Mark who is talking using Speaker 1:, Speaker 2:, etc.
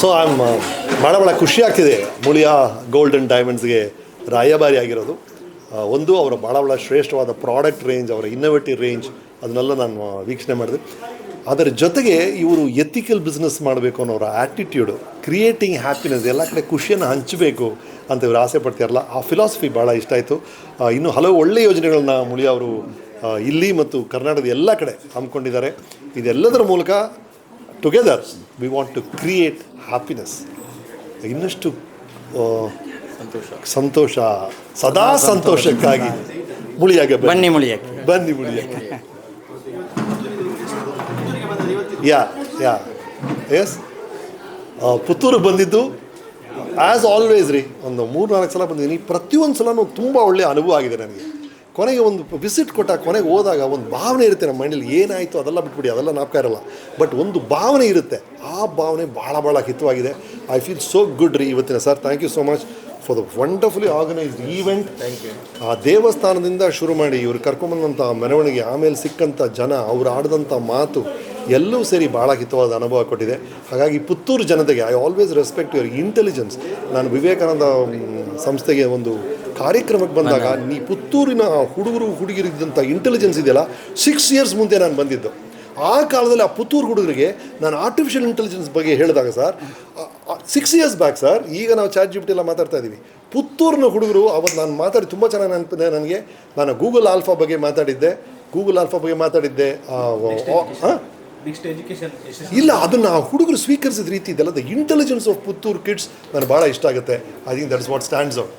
Speaker 1: So am ಭಾಳ ಭಾಳ ಖುಷಿ ಆಗ್ತಿದೆ. ಮುಳಿಯ ಗೋಲ್ಡನ್ ಡೈಮಂಡ್ಸ್ಗೆ ರಾಯಭಾರಿ ಆಗಿರೋದು. ಒಂದು ಅವರ ಭಾಳ ಭಾಳ ಶ್ರೇಷ್ಠವಾದ ಪ್ರಾಡಕ್ಟ್ ರೇಂಜ್ ಅವರ ಇನ್ನೋವೇಟಿವ್ ರೇಂಜ್ ಅದನ್ನೆಲ್ಲ ನಾನು ವೀಕ್ಷಣೆ ಮಾಡಿದೆ. ಅದರ ಜೊತೆಗೆ ಇವರು ಎಥಿಕಲ್ ಬಿಸ್ನೆಸ್ ಮಾಡಬೇಕು ಅನ್ನೋ ಅವರ ಆ್ಯಟಿಟ್ಯೂಡು ಕ್ರಿಯೇಟಿಂಗ್ ಹ್ಯಾಪಿನೆಸ್ ಎಲ್ಲ ಕಡೆ ಖುಷಿಯನ್ನು ಹಂಚಬೇಕು ಅಂತ ಇವರು ಆಸೆ ಪಡ್ತಾರಲ್ಲ, ಆ ಫಿಲಾಸಫಿ ಭಾಳ ಇಷ್ಟ ಆಯಿತು. ಇನ್ನು ಹಲವು ಒಳ್ಳೆ ಯೋಜನೆಗಳನ್ನ ಮುಳಿಯವರು ಇಲ್ಲಿ ಮತ್ತು ಕರ್ನಾಟಕದ ಎಲ್ಲ ಕಡೆ ಹಮ್ಮಿಕೊಂಡಿದ್ದಾರೆ. ಇದೆಲ್ಲದರ ಮೂಲಕ together we want to create happiness ಇನ್ನಷ್ಟು ಸಂತೋಷ ಸಂತೋಷ. ಸದಾ ಸಂತೋಷಕ್ಕಾಗಿ ಮುಳಿಯಾಗೆ
Speaker 2: ಬನ್ನಿ ಮುಳಿಯಾಗಿ.
Speaker 1: ಬನ್ನಿ ಮುಳಿಯಾಗಿ. ಯಾ ಯಾ. ಎಸ್ ಪುತ್ತೂರು ಬಂದಿದ್ದು ಆ್ಯಸ್ ಆಲ್ವೇಸ್ ರೀ ಒಂದು ಮೂರು ನಾಲ್ಕು ಸಲ ಬಂದಿದ್ದೀನಿ. ಪ್ರತಿಯೊಂದು ಸಲನೂ ತುಂಬ ಒಳ್ಳೆಯ ಅನುಭವ ಆಗಿದೆ ನನಗೆ. ಕೊನೆಗೆ ಒಂದು ವಿಸಿಟ್ ಕೊಟ್ಟಾಗ ಕೊನೆಗೆ ಹೋದಾಗ ಒಂದು ಭಾವನೆ ಇರುತ್ತೆ ನಮ್ಮ ಮೈಂಡಲ್ಲಿ ಏನಾಯಿತು ಅದೆಲ್ಲ ಬಿಟ್ಬಿಡಿ ಅದೆಲ್ಲ ನಾಪಕ ಇರಲ್ಲ ಬಟ್ ಒಂದು ಭಾವನೆ ಇರುತ್ತೆ ಆ ಭಾವನೆ ಭಾಳ ಭಾಳ ಹಿತವಾಗಿದೆ. ಐ ಫೀಲ್ ಸೋ ಗುಡ್ ರೀ ಇವತ್ತಿನ sir thank you so much for the wonderfully organised event ಆ ದೇವಸ್ಥಾನದಿಂದ ಶುರು ಮಾಡಿ ಇವ್ರು ಕರ್ಕೊಂಬಂದಂಥ ಮೆರವಣಿಗೆ ಆಮೇಲೆ ಸಿಕ್ಕಂಥ ಜನ ಅವ್ರು ಆಡಿದಂಥ ಮಾತು ಎಲ್ಲವೂ ಸೇರಿ ಭಾಳ ಹಿತವಾದ ಅನುಭವ ಕೊಟ್ಟಿದೆ. ಹಾಗಾಗಿ ಪುತ್ತೂರು ಜನತೆಗೆ I always respect your intelligence ನಾನು ವಿವೇಕಾನಂದ ಸಂಸ್ಥೆಗೆ ಒಂದು ಕಾರ್ಯಕ್ರಮಕ್ಕೆ ಬಂದಾಗ ನೀ ಪುತ್ತೂರಿನ ಹುಡುಗರು ಹುಡುಗಿರಿದ್ದಂಥ ಇಂಟೆಲಿಜೆನ್ಸ್ ಇದೆಯಲ್ಲ ಸಿಕ್ಸ್ ಇಯರ್ಸ್ ಮುಂದೆ ನಾನು ಬಂದಿದ್ದು. ಆ ಕಾಲದಲ್ಲಿ ಆ ಪುತ್ತೂರು ಹುಡುಗರಿಗೆ ನಾನು ಆರ್ಟಿಫಿಷಿಯಲ್ ಇಂಟೆಲಿಜೆನ್ಸ್ ಬಗ್ಗೆ ಹೇಳಿದಾಗ sir six years back sir ಈಗ ನಾವು ಚಾರ್ಜ್ ಜಿಪ್ಟಿ ಎಲ್ಲ ಮಾತಾಡ್ತಾ ಇದ್ದೀವಿ. ಪುತ್ತೂರಿನ ಹುಡುಗರು ಅವತ್ತು ನಾನು ಮಾತಾಡಿ ತುಂಬ ಚೆನ್ನಾಗಿ ನೆನಪಿದೆ ನನಗೆ ನಾನು ಗೂಗಲ್ ಆಲ್ಫಾ ಬಗ್ಗೆ ಮಾತಾಡಿದ್ದೆ. ಗೂಗಲ್ ಆಲ್ಫಾ ಬಗ್ಗೆ ಮಾತಾಡಿದ್ದೆ. ಇಲ್ಲ ಅದನ್ನು ಆ ಹುಡುಗರು ಸ್ವೀಕರಿಸಿದ ರೀತಿ ಇದೆಲ್ಲ the intelligence of Puttur kids ನನಗೆ ಭಾಳ ಇಷ್ಟ ಆಗುತ್ತೆ. I think that is what stands out